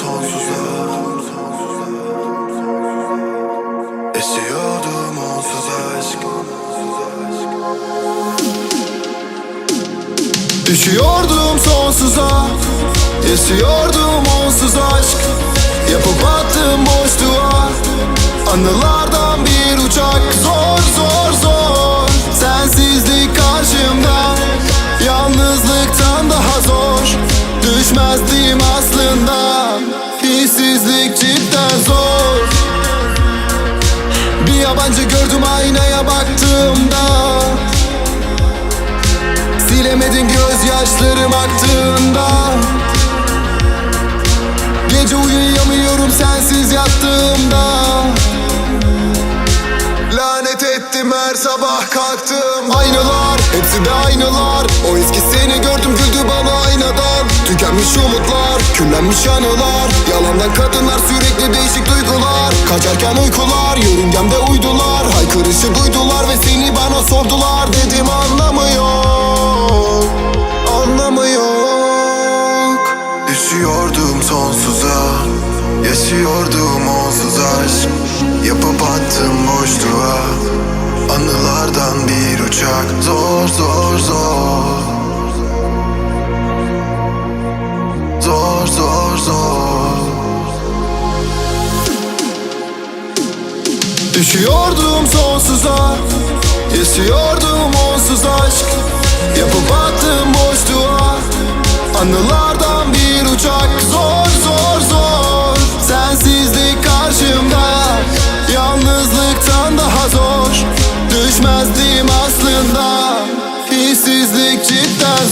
sonsuza Esiyordum onsuz aşk. Düşüyordum sonsuza. Esiyordum onsuz aşk. Yapıp attım boşluğa. Anılarda yabancı gördüm aynaya baktığımda. Silemedin gözyaşlarım aktığında. Gece uyuyamıyorum sensiz yattığımda. Lanet ettim her sabah kalktım. Aynalar, hepsi de aynalar. O eski seni gördüm güldü bana aynadan. Tükenmiş umutlar, küllenmiş anılar. Yalandan kadınlar sürekli değişik duygular. Kaçarken uykular, yörüngemde Haykırışı duydular ve seni bana sordular Dedim anlamı yok, anlamı yok Düşüyordum sonsuza Yaşıyordum onsuz aşk. Yapıp attım boşluğa Anılardan bir uçak. Zor zor zor. Zor zor zor Düşüyordum sonsuza Yaşıyordum onsuz aşk. Yapıp attım boşluğa Anılardan bir uçak. Zor zor zor Sensizlik karşımda. Yalnızlıktan daha zor Düşmezdim aslında. Hissizlik cidden